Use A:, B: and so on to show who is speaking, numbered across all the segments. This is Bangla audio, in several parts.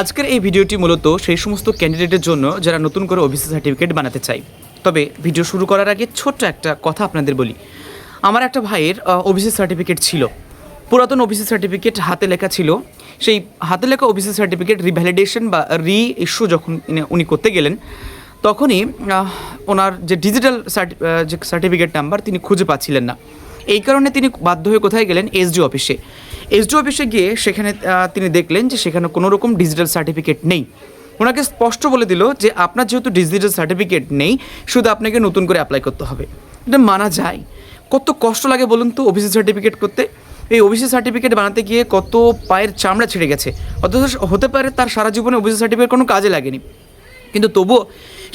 A: আজকের এই ভিডিওটি মূলত সেই সমস্ত ক্যান্ডিডেটের জন্য যারা নতুন করে ওবিসি সার্টিফিকেট বানাতে চায়। তবে ভিডিও শুরু করার আগে ছোট্ট একটা কথা আপনাদের বলি। আমার একটা ভাইয়ের ওবিসি সার্টিফিকেট ছিল। পুরাতন ওবিসি সার্টিফিকেট হাতে লেখা ছিল। সেই হাতে লেখা ওবিসি সার্টিফিকেট রিভ্যালিডেশন বা রি ইস্যু যখন উনি করতে গেলেন, তখনই ওনার যে ডিজিটাল যে সার্টিফিকেট নাম্বার তিনি খুঁজে পাচ্ছিলেন না। এই কারণে তিনি বাধ্য হয়ে কোথায় গেলেন? এসডি অফিসে। এসডি অফিসে গিয়ে সেখানে তিনি দেখলেন যে সেখানে কোনো রকম ডিজিটাল সার্টিফিকেট নেই। ওনাকে স্পষ্ট বলে দিল যে আপনার যেহেতু ডিজিটাল সার্টিফিকেট নেই, শুধু আপনাকে নতুন করে অ্যাপ্লাই করতে হবে। এটা মানা যায়। কত কষ্ট লাগে বলুন তো ওবিসি সার্টিফিকেট করতে। এই ওবিসি সার্টিফিকেট বানাতে গিয়ে কত পায়ের চামড়া ছিঁড়ে গেছে। অথচ হতে পারে তার সারা জীবনে ওবিসি সার্টিফিকেট কোনো কাজে লাগেনি। কিন্তু তবুও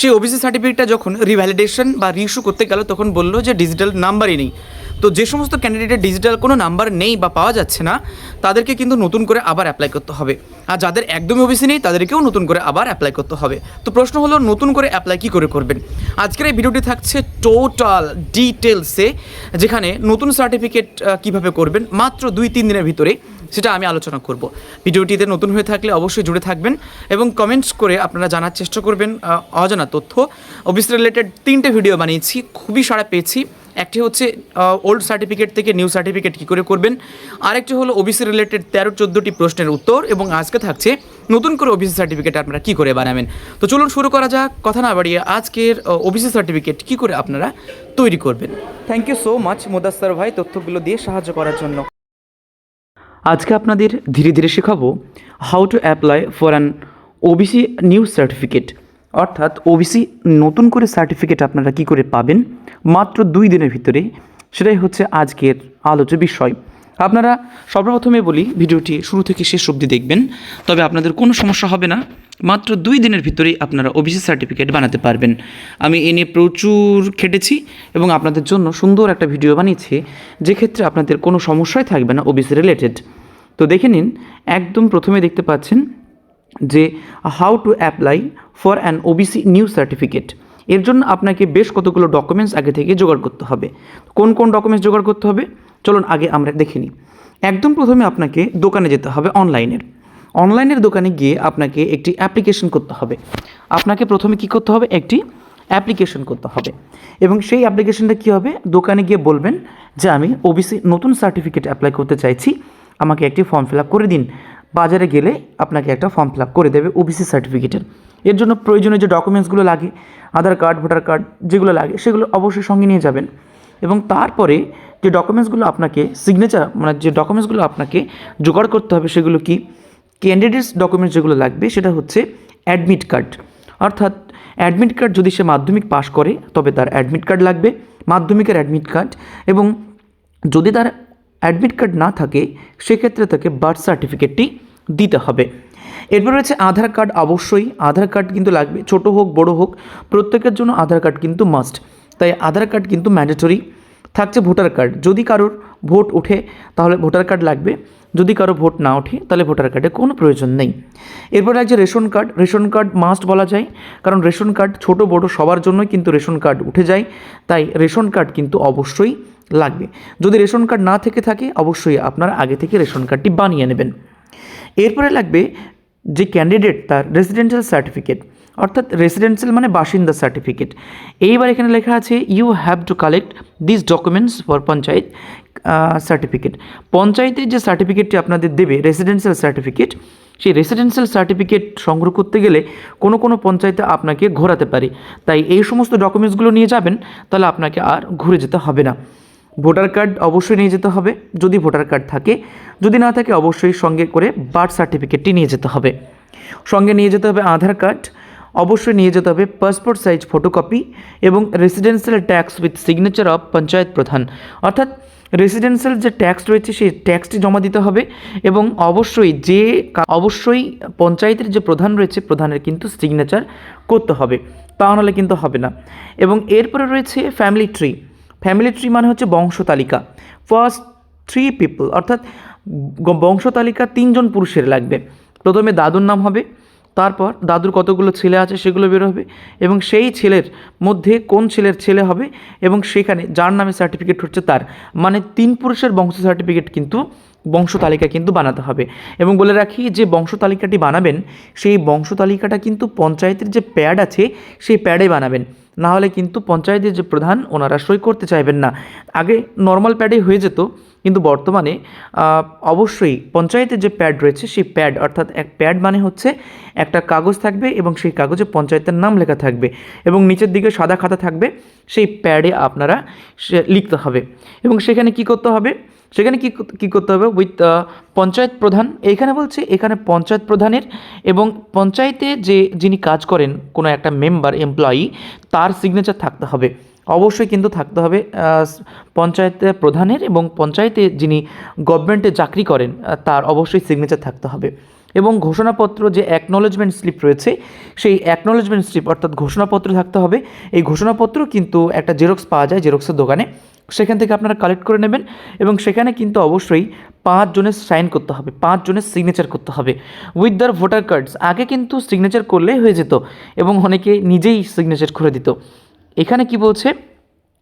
A: সেই ওবিসি সার্টিফিকেটটা যখন রিভ্যালিডেশন বা রিইস্যু করতে গেল, তখন বলল যে ডিজিটাল নাম্বারই নেই। তো যে সমস্ত ক্যান্ডিডেটের ডিজিটাল কোনো নাম্বার নেই বা পাওয়া যাচ্ছে না, তাদেরকে কিন্তু নতুন করে আবার অ্যাপ্লাই করতে হবে। আর যাদের একদমই ওবিসি নেই, তাদেরকেও নতুন করে আবার অ্যাপ্লাই করতে হবে। তো প্রশ্ন হলো, নতুন করে অ্যাপ্লাই কী করে করবেন? আজকের এই ভিডিওটি থাকছে টোটাল ডিটেলসে যেখানে নতুন সার্টিফিকেট কীভাবে করবেন, মাত্র দুই তিন দিনের ভিতরে সেটা আমি আলোচনা করব। ভিডিওটিতে নতুন হয়ে থাকলে অবশ্যই জুড়ে থাকবেন এবং কমেন্টস করে আপনারা জানার চেষ্টা করবেন অজানা তথ্য। অফিস রিলেটেড তিনটে ভিডিও বানিয়েছি, খুবই সাড়া পেয়েছি। একটি হচ্ছে ওল্ড সার্টিফিকেট থেকে নিউ সার্টিফিকেট কী করে করবেন? আরেকটি হলো ওবিসি রিলেটেড তেরো চোদ্দোটি প্রশ্নের উত্তর এবং আজকে থাকছে নতুন করে ওবিসি সার্টিফিকেট আপনারা কী করে বানাবেন? তো চলুন শুরু করা যাক, কথা না বাড়িয়ে আজকের ওবিসি সার্টিফিকেট কী করে আপনারা তৈরি করবেন? Thank you so much Mudassar ভাই, তথ্যগুলো দিয়ে সাহায্য করার জন্য। আজকে আপনাদের ধীরে ধীরে শেখাবো how to apply for an OBC new certificate অর্থাৎ ওবিসি নতুন করে সার্টিফিকেট আপনারা কি করে পাবেন? মাত্র দুই দিনের ভিতরে। সেটাই হচ্ছে আজকের আলোচ্য বিষয়। আপনারা সর্বপ্রথমে বলি, ভিডিওটি শুরু থেকে শেষ অবধি দেখবেন। তবে আপনাদের কোনো সমস্যা হবে না। মাত্র দুই দিনের ভিতরেই আপনারা ওবিসি সার্টিফিকেট বানাতে পারবেন। আমি এ নিয়ে প্রচুর খেটেছি এবং আপনাদের জন্য সুন্দর একটা ভিডিও বানিয়েছি। যে ক্ষেত্রে আপনাদের কোনো সমস্যাই থাকবে না ওবিসি রিলেটেড তো দেখে নিন, একদম প্রথমে দেখতে পাচ্ছেন যে how to apply for an OBC new certificate এর জন্য আপনাকে বেশ কতগুলো ডকুমেন্টস আগে থেকে জোগাড় করতে হবে। কোন কোন ডকুমেন্টস জোগাড় করতে হবে? চলুন আগে আমরা দেখে নিই। একদম প্রথমে আপনাকে দোকানে যেতে হবে অনলাইনের অনলাইনের দোকানে গিয়ে আপনাকে একটি অ্যাপ্লিকেশন করতে হবে। আপনাকে প্রথমে কি করতে হবে? একটি অ্যাপ্লিকেশন করতে হবে। এবং সেই অ্যাপ্লিকেশনটা কী হবে? দোকানে গিয়ে বলবেন যে, আমি ওবিসি নতুন সার্টিফিকেট অ্যাপ্লাই করতে চাইছি। আমাকে একটি ফর্ম ফিল আপ করে দিন। বাজারে গেলে আপনাকে একটা ফর্ম ফিল আপ করে দেবে ওবিসি সার্টিফিকেটের এর। জন্য প্রয়োজনীয় যে ডকুমেন্টসগুলো লাগে আধার কার্ড ভোটার কার্ড যেগুলো লাগে, সেগুলো অবশ্যই সঙ্গে নিয়ে যাবেন। এবং তারপরে যে ডকুমেন্টসগুলো আপনাকে সিগনেচার মানে যে ডকুমেন্টসগুলো আপনাকে জোগাড় করতে হবে সেগুলো কি? ক্যান্ডিডেটস ডকুমেন্টস যেগুলো লাগবে সেটা হচ্ছে অ্যাডমিট কার্ড অর্থাৎ অ্যাডমিট কার্ড যদি সে মাধ্যমিক পাশ করে, তবে তার অ্যাডমিট কার্ড লাগবে, মাধ্যমিকের অ্যাডমিট কার্ড এবং যদি তার অ্যাডমিট কার্ড না থাকে, সেক্ষেত্রে তাকে বার্থ সার্টিফিকেটটি দিতে হবে। এরপর রয়েছে আধার কার্ড অবশ্যই। আধার কার্ড কিন্তু লাগবে, ছোট হোক, বড় হোক, প্রত্যেকের জন্য আধার কার্ড কিন্তু মাস্ট তাই আধার কার্ড কিন্তু ম্যান্ডেটরি থাকছে ভোটার কার্ড। যদি কারোর ভোট ওঠে, তাহলে ভোটার কার্ড লাগবে। যদি কারও ভোট না ওঠে, তাহলে ভোটার কার্ডে কোনো প্রয়োজন নেই। এরপর লাগছে ration card. Ration card must বলা যায়। কারণ রেশন কার্ড ছোট, বড় সবার জন্যই কিন্তু রেশন কার্ড উঠে যায়। তাই রেশন কার্ড কিন্তু অবশ্যই লাগবে। যদি রেশন কার্ড না থেকে থাকে, অবশ্যই আপনারা আগে থেকে রেশন কার্ডটি বানিয়ে নেবেন। এরপরে লাগবে যে ক্যান্ডিডেট তার রেসিডেন্সিয়াল সার্টিফিকেট অর্থাৎ রেসিডেন্সিয়াল মানে বাসিন্দা সার্টিফিকেট এইবার এখানে লেখা আছে you have to collect this documents for panchayat certificate পঞ্চায়েতের যে সার্টিফিকেটটি আপনাদের দেবে রেসিডেন্সিয়াল সার্টিফিকেট সেই রেসিডেন্সিয়াল সার্টিফিকেট সংগ্রহ করতে গেলে কোনো কোনো পঞ্চায়েতে আপনাকে ঘোরাতে পারে। তাই এই সমস্ত ডকুমেন্টসগুলো নিয়ে যাবেন, তাহলে আপনাকে আর ঘুরে যেতে হবে না। ভোটার কার্ড অবশ্যই নিয়ে যেতে হবে। যদি ভোটার কার্ড থাকে, যদি না থাকে অবশ্যই সঙ্গে করে বার্থ সার্টিফিকেটটি নিয়ে যেতে হবে। সঙ্গে নিয়ে যেতে হবে আধার কার্ড, অবশ্যই নিয়ে যেতে হবে পাসপোর্ট সাইজ ফটোকপি এবং residential tax with signature of panchayat pradhan অর্থাৎ রেসিডেন্সিয়াল যে ট্যাক্স রয়েছে, সেই ট্যাক্সটি জমা দিতে হবে এবং অবশ্যই যে অবশ্যই পঞ্চায়েতের যে প্রধান রয়েছে, প্রধানের কিন্তু সিগনেচার করতে হবে। তা নাহলে কিন্তু হবে না। এবং এরপরে রয়েছে ফ্যামিলি ট্রি ফ্যামিলি ট্রি মানে হচ্ছে বংশ তালিকা। ফার্স্ট থ্রি পিপল অর্থাৎ বংশ তালিকা তিনজন পুরুষের লাগবে। প্রথমে দাদুর নাম হবে, তারপর দাদুর কতগুলো ছেলে আছে সেগুলো বের হবে, এবং সেই ছেলের মধ্যে কোন ছেলের ছেলে হবে, এবং সেখানে যার নামে সার্টিফিকেট হচ্ছে তার। মানে তিন পুরুষের বংশ সার্টিফিকেট কিন্তু বংশ তালিকা কিন্তু বানাতে হবে। এবং বলে রাখি, যে বংশ তালিকাটি বানাবেন, সেই বংশ তালিকাটা কিন্তু পঞ্চায়েতের যে প্যাড আছে, সেই প্যাডে বানাবেন। না হলে কিন্তু পঞ্চায়েতের যে প্রধান, ওনারা সই করতে চাইবেন না। আগে নর্মাল প্যাডে হয়ে যেত। কিন্তু বর্তমানে অবশ্যই পঞ্চায়েতের যে প্যাড রয়েছে, সেই প্যাড, অর্থাৎ এক প্যাড মানে হচ্ছে একটা কাগজ থাকবে এবং সেই কাগজে পঞ্চায়েতের নাম লেখা থাকবে এবং নিচের দিকে সাদা খাতা থাকবে, সেই প্যাডে আপনারা লিখতে হবে। এবং সেখানে কি করতে হবে? সেখানে কি কী করতে হবে? উইথ পঞ্চায়েত প্রধান, এইখানে বলছে এখানে পঞ্চায়েত প্রধানের এবং পঞ্চায়েতে যে যিনি কাজ করেন, কোনো একটা মেম্বার, এমপ্লয়ি, তার সিগনেচার থাকতে হবে। অবশ্যই কিন্তু থাকতে হবে পঞ্চায়েতের প্রধানের এবং পঞ্চায়েতে যিনি গভর্নমেন্টে চাকরি করেন তার অবশ্যই সিগনেচার থাকতে হবে। এবং ঘোষণাপত্র যে অ্যাকনোলেজমেন্ট স্লিপ রয়েছে, সেই অ্যাকনোলেজমেন্ট স্লিপ অর্থাৎ ঘোষণাপত্র থাকতে হবে। এই ঘোষণাপত্র কিন্তু একটা জেরক্স পাওয়া যায় জেরক্সের দোকানে। সেখান থেকে আপনারা কালেক্ট করে নেবেন এবং সেখানে কিন্তু অবশ্যই পাঁচ জনের সাইন করতে হবে, পাঁচ জনের সিগনেচার করতে হবে। উইথ দ্যার ভোটার কার্ডস আগে কিন্তু সিগনেচার করলেই হয়ে যেত এবং অনেকে নিজেই সিগনেচার করে দিত। এখানে কি বলছে?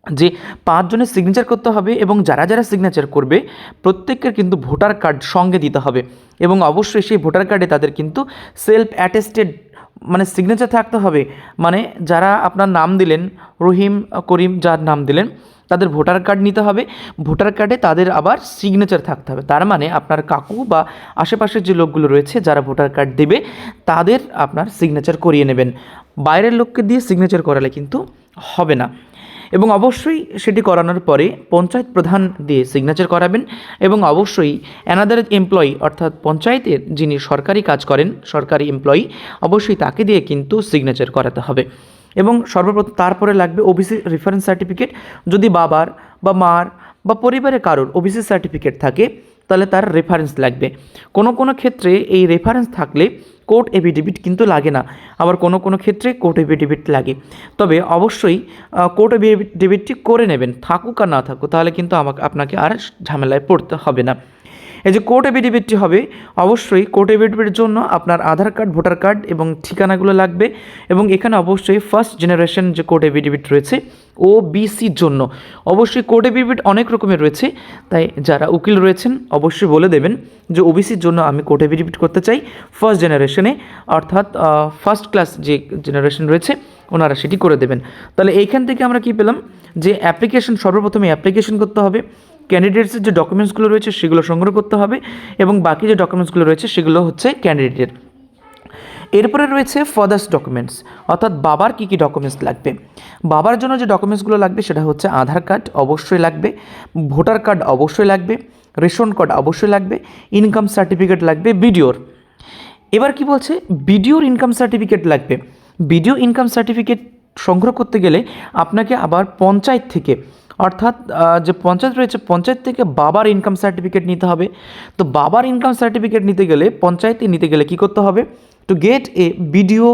A: যে পাঁচজনের সিগনেচার করতে হবে এবং যারা যারা সিগনেচার করবে, প্রত্যেকের কিন্তু ভোটার কার্ড সঙ্গে দিতে হবে। এবং অবশ্যই সেই ভোটার কার্ডে তাদের কিন্তু সেলফ অ্যাটেস্টেড মানে সিগনেচার থাকতে হবে। মানে যারা আপনার নাম দিলেন, রহিম, করিম যার নাম দিলেন, তাদের ভোটার কার্ড নিতে হবে। ভোটার কার্ডে তাদের আবার সিগনেচার থাকতে হবে। তার মানে আপনার কাকু বা আশেপাশের যে লোকগুলো রয়েছে, যারা ভোটার কার্ড দেবে, তাদের আপনার সিগনেচার করিয়ে নেবেন। বাইরের লোককে দিয়ে সিগনেচার করালে কিন্তু হবে না। এবং অবশ্যই সেটি করানোর পরে পঞ্চায়েত প্রধান দিয়ে সিগনেচার করাবেন এবং অবশ্যই অ্যানাদার এমপ্লয়ি অর্থাৎ পঞ্চায়েতের যিনি সরকারি কাজ করেন, সরকারি এমপ্লয়ি অবশ্যই তাকে দিয়ে কিন্তু সিগনেচার করাতে হবে। এবং সর্বপ্রথম তারপরে লাগবে ওবিসি রেফারেন্স সার্টিফিকেট যদি বাবার বা মার বা পরিবারে কারোর ওবিসি সার্টিফিকেট থাকে, তাহলে তার রেফারেন্স লাগবে। কোনো কোনো ক্ষেত্রে এই রেফারেন্স থাকলে কোর্ট এফিডেভিট কিন্তু লাগে না। আবার কোনো কোনো ক্ষেত্রে কোর্ট এফিডেভিট লাগে। তবে অবশ্যই কোর্ট এফিডেভিটটি করে নেবেন। থাকুক আর না থাকুক, তাহলে কিন্তু আমাকে, আপনাকে আর ঝামেলায় পড়তে হবে না। এই যে কোর্ট এফিডেভিটটি হবে, অবশ্যই কোর্ট এফিডেভিটের জন্য আপনার আধার কার্ড, ভোটার কার্ড এবং ঠিকানাগুলো লাগবে এবং এখানে অবশ্যই ফার্স্ট জেনারেশন যে কোর্ট এফিডেভিট রয়েছে ও বিসির জন্য। অবশ্যই কোর্ট এফিডেভিট অনেক রকমের রয়েছে, তাই যারা উকিল রয়েছেন, অবশ্যই বলে দেবেন যে ওবিসির জন্য আমি কোর্ট এফিডেভিট করতে চাই ফার্স্ট জেনারেশনে অর্থাৎ ফার্স্ট ক্লাস যে জেনারেশন রয়েছে, ওনারা সেটি করে দেবেন। তাহলে এইখান থেকে আমরা কি পেলাম? যে অ্যাপ্লিকেশন সর্বপ্রথমে অ্যাপ্লিকেশন করতে হবে। ক্যান্ডিডেটসের যে ডকুমেন্টসগুলো রয়েছে সেগুলো সংগ্রহ করতে হবে এবং বাকি যে ডকুমেন্টসগুলো রয়েছে সেগুলো হচ্ছে ক্যান্ডিডেটের এরপরে রয়েছে ফাদার্স ডকুমেন্টস অর্থাৎ বাবার কী কী ডকুমেন্টস লাগবে? বাবার জন্য যে ডকুমেন্টসগুলো লাগবে সেটা হচ্ছে আধার কার্ড অবশ্যই লাগবে, ভোটার কার্ড অবশ্যই লাগবে, রেশন কার্ড অবশ্যই লাগবে ইনকাম সার্টিফিকেট লাগবে বিডিওর এবার কি বলছে? বিডিওর ইনকাম সার্টিফিকেট লাগবে। বিডিও ইনকাম সার্টিফিকেট সংগ্রহ করতে গেলে আপনাকে আবার পঞ্চায়েত থেকে অর্থাৎ যে পঞ্চায়েত রয়েছে, পঞ্চায়েত থেকে বাবার ইনকাম সার্টিফিকেট নিতে হবে। তো বাবার ইনকাম সার্টিফিকেট নিতে গেলে, পঞ্চায়েতে নিতে গেলে কি করতে হবে? To get a BDO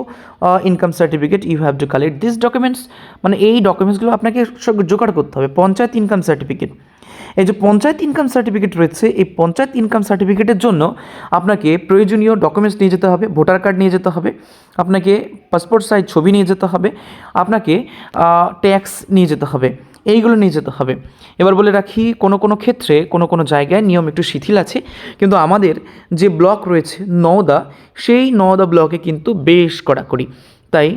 A: income certificate you have to collect this documents মানে এই ডকুমেন্টসগুলো আপনাকে জোগাড় করতে হবে, পঞ্চায়েত ইনকাম সার্টিফিকেট এই যে পঞ্চায়েত ইনকাম সার্টিফিকেট রয়েছে, এই পঞ্চায়েত ইনকাম সার্টিফিকেটের জন্য আপনাকে প্রয়োজনীয় ডকুমেন্টস নিয়ে যেতে হবে, ভোটার কার্ড নিয়ে যেতে হবে, আপনাকে পাসপোর্ট সাইজ ছবি নিয়ে যেতে হবে, আপনাকে ট্যাক্স নিয়ে যেতে হবে। এইগুলো নিয়ে যেতে হবে। এবার বলে রাখি, কোনো কোনো ক্ষেত্রে, কোনো কোনো জায়গায় নিয়ম একটু শিথিল আছে, কিন্তু আমাদের যে ব্লক রয়েছে নওদা, সেই নওদা ব্লকে কিন্তু বেশ কড়াকড়ি। তাই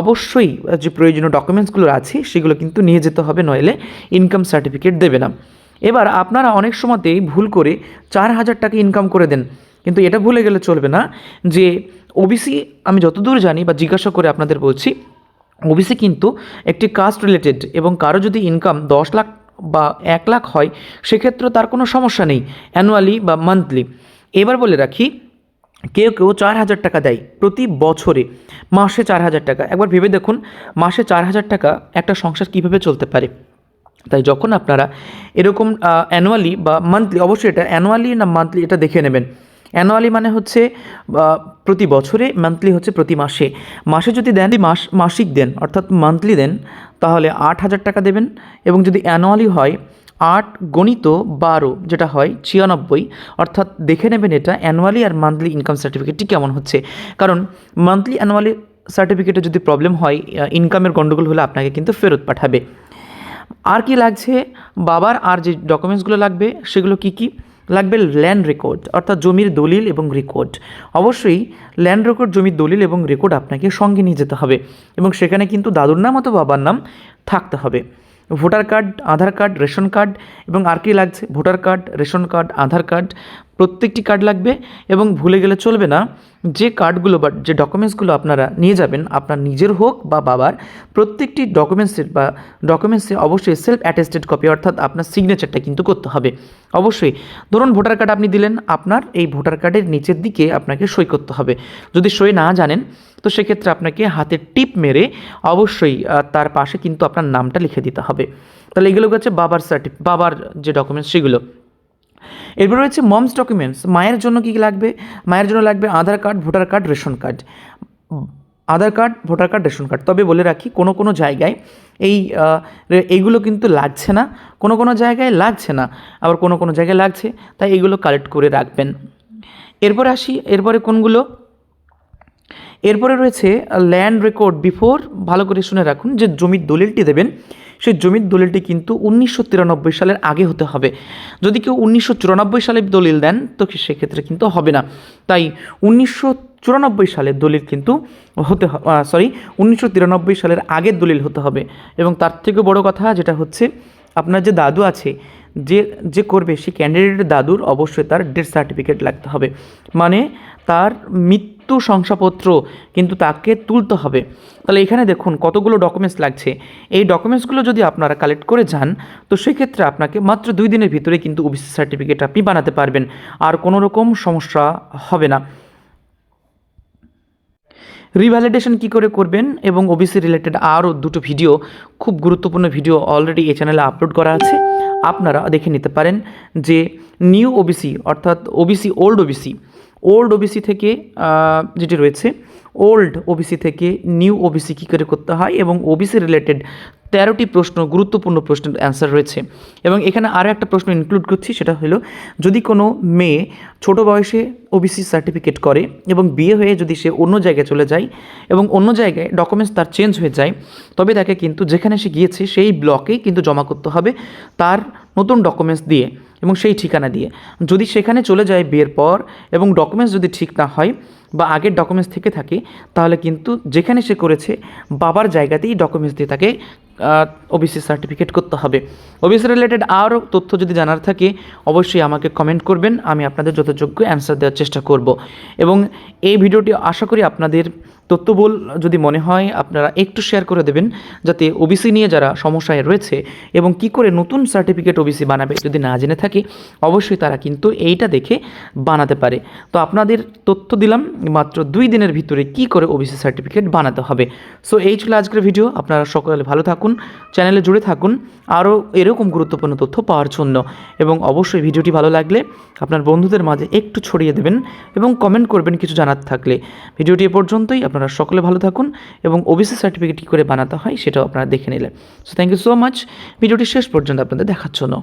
A: অবশ্যই যে প্রয়োজনীয় ডকুমেন্টসগুলো আছে, সেগুলো কিন্তু নিয়ে যেতে হবে, নইলে ইনকাম সার্টিফিকেট দেবে না। এবার আপনারা অনেক সময়তেই ভুল করে চার হাজার টাকা ইনকাম করে দেন। কিন্তু এটা ভুলে গেলে চলবে না যে, ওবিসি আমি যতদূর জানি বা জিজ্ঞাসা করে আপনাদের বলছি ওবিসি কিন্তু একটি কাস্ট রিলেটেড এবং কারও যদি ইনকাম দশ লাখ বা এক লাখ হয়, সেক্ষেত্রে তার কোনো সমস্যা নেই অ্যানুয়ালি বা মান্থলি এবার বলে রাখি, কেউ কেউ চার হাজার টাকা দেয় প্রতি বছরে, মাসে চার হাজার টাকা। একবার ভেবে দেখুন, মাসে চার হাজার টাকা একটা সংসার কীভাবে চলতে পারে? তাই যখন আপনারা এরকম অ্যানুয়ালি বা মান্থলি অবশ্যই এটা অ্যানুয়ালি না মান্থলি এটা দেখে নেবেন। অ্যানুয়ালি মানে হচ্ছে প্রতি বছরে মান্থলি হচ্ছে প্রতি মাসে। মাসে যদি দেন মাস, মাসিক দেন, অর্থাৎ মান্থলি দেন, তাহলে আট হাজার টাকা দেবেন। এবং যদি অ্যানুয়ালি হয়, আট গণিত বারো, যেটা হয় ছিয়ানব্বই, অর্থাৎ দেখে নেবেন এটা অ্যানুয়ালি আর মান্থলি ইনকাম সার্টিফিকেটটি কেমন হচ্ছে। কারণ মান্থলি অ্যানুয়ালি সার্টিফিকেটে যদি প্রবলেম হয় ইনকামের গণ্ডগোল হলে আপনাকে কিন্তু ফেরত পাঠাবে। আর কি লাগছে? বাবার আর যে ডকুমেন্টসগুলো লাগবে, সেগুলো কি কি? লাগবে ল্যান্ড রেকর্ড অর্থাৎ জমির দলিল এবং রেকর্ড অবশ্যই ল্যান্ড রেকর্ড জমির দলিল এবং রেকর্ড আপনাকে সঙ্গে নিয়ে যেতে হবে এবং সেখানে কিন্তু দাদুর নাম অথবা বাবার নাম থাকতে হবে। Voter card, Aadhaar card, ration card এবং আর কি লাগছে? Voter card, ration card, Aadhaar card প্রত্যেকটি কার্ড লাগবে এবং ভুলে গেলে চলবে না। যে কার্ডগুলো বা যে ডকুমেন্টসগুলো আপনারা নিয়ে যাবেন, আপনার নিজের হোক বা বাবার, প্রত্যেকটি ডকুমেন্টসের বা ডকুমেন্টসে অবশ্যই সেলফ অ্যাটেস্টেড কপি অর্থাৎ আপনার সিগনেচারটা কিন্তু করতে হবে। অবশ্যই, ধরুন ভোটার কার্ড আপনি দিলেন, আপনার এই ভোটার কার্ডের নিচের দিকে আপনাকে সই করতে হবে। যদি সই না জানেন, তো সেক্ষেত্রে আপনাকে হাতে টিপ মেরে অবশ্যই তার পাশে কিন্তু আপনার নামটা লিখে দিতে হবে। তাহলে এগুলো হচ্ছে বাবার সার্টি বাবার যে ডকুমেন্টস সেগুলো। এরপর রয়েছে মমস ডকুমেন্টস। মায়ের জন্য কী লাগবে? মায়ের জন্য লাগবে Aadhaar card, voter card, ration card. Aadhaar card, voter card, ration card. তবে বলে রাখি, কোনো কোনো জায়গায় এই এইগুলো কিন্তু লাগছে না। কোনো কোনো জায়গায় লাগছে না, আবার কোনো কোনো জায়গায় লাগছে, তাই এগুলো কালেক্ট করে রাখবেন। এরপরে আসি, এরপরে কোনগুলো? এরপরে রয়েছে ল্যান্ড রেকর্ড বিফোর ভালো করে শুনে রাখুন, যে জমির দলিলটি দেবেন। সেই জমির দলিলটি কিন্তু উনিশশো তিরানব্বই সালের আগে হতে হবে। যদি কেউ উনিশশো চুরানব্বই সালে দলিল দেন, তো সেক্ষেত্রে কিন্তু হবে না। তাই উনিশশো চুরানব্বই সালের দলিল কিন্তু হতে সরি উনিশশো তিরানব্বই সালের আগের দলিল হতে হবে। এবং তার থেকে বড় কথা যেটা হচ্ছে, আপনার যে দাদু আছে, যে যে করবে সেই ক্যান্ডিডেটের দাদুর অবশ্যই তার ডেথ সার্টিফিকেট লাগতে হবে। মানে তার মৃত্যু শংসাপত্র কিন্তু তাকে তুলতে হবে। তাহলে এখানে দেখুন কতগুলো ডকুমেন্টস লাগছে। এই ডকুমেন্টসগুলো যদি আপনারা কালেক্ট করে যান, তো সেক্ষেত্রে আপনাকে মাত্র দুই দিনের ভিতরে কিন্তু ওবিসি সার্টিফিকেট আপনি বানাতে পারবেন। আর কোনো রকম সমস্যা হবে না। রিভ্যালিডেশন কী করে করবেন এবং ওবিসি রিলেটেড আরও দুটো ভিডিও খুব গুরুত্বপূর্ণ ভিডিও অলরেডি এই চ্যানেলে আপলোড করা আছে। আপনারা দেখে নিতে পারেন যে নিউ ওবিসি অর্থাৎ OBC old OBC old OBC থেকে যেটি রয়েছে ওল্ড ওবিসি থেকে নিউ ওবিসি কী করে করতে হয় এবং ওবিসি রিলেটেড তেরোটি প্রশ্ন, গুরুত্বপূর্ণ প্রশ্নের অ্যান্সার রয়েছে। এবং এখানে আরও একটা প্রশ্ন ইনক্লুড করছি, সেটা হলো, যদি কোনো মেয়ে ছোট বয়সে ওবিসি সার্টিফিকেট করে এবং বিয়ে হয়ে যদি সে অন্য জায়গায় চলে যায় এবং অন্য জায়গায় ডকুমেন্টস তার চেঞ্জ হয়ে যায়, তবে তাকে কিন্তু যেখানে সে গিয়েছে সেই ব্লকেই কিন্তু জমা করতে হবে। তার নতুন ডকুমেন্টস দিয়ে এবং সেই ঠিকানা দিয়ে। যদি সেখানে চলে যায় বিয়ের পর এবং ডকুমেন্টস যদি ঠিক না হয় বা আগের ডকুমেন্টস থেকে থাকে, তাহলে কিন্তু যেখানে সে করেছে, বাবার জায়গাতেই ডকুমেন্টস দিয়ে তাকে ওবিসি সার্টিফিকেট করতে হবে। ওবিসি রিলেটেড আরও তথ্য যদি জানার থাকে, অবশ্যই আমাকে কমেন্ট করবেন। আমি আপনাদের যথাযোগ্য অ্যান্সার দেওয়ার চেষ্টা করব। এবং এই ভিডিওটি আশা করি আপনাদের তথ্যবল যদি মনে হয়, আপনারা একটু শেয়ার করে দেবেন, যাতে ওবিসি নিয়ে যারা সমস্যায় রয়েছে এবং কি করে নতুন সার্টিফিকেট ওবিসি বানাবে যদি না জেনে থাকে, অবশ্যই তারা কিন্তু এইটা দেখে বানাতে পারে। তো আপনাদের তথ্য দিলাম, মাত্র দুই দিনের ভিতরে কি করে ওবিসি সার্টিফিকেট বানাতে হবে। সো এই ছিল আজকের ভিডিও আপনারা সকলে ভালো থাকুন চ্যানেলে জুড়ে থাকুন, আরও এরকম গুরুত্বপূর্ণ তথ্য পাওয়ার জন্য। এবং অবশ্যই ভিডিওটি ভালো লাগলে আপনার বন্ধুদের মাঝে একটু ছড়িয়ে দেবেন এবং কমেন্ট করবেন কিছু জানার থাকলে। ভিডিওটি এ পর্যন্তই আপনারা সকলে ভালো থাকুন এবং ওবিসি সার্টিফিকেট কী করে বানাতে হয় সেটাও আপনারা দেখে নিলেন। So thank you so much ভিডিওটি শেষ পর্যন্ত আপনাদের দেখার জন্য।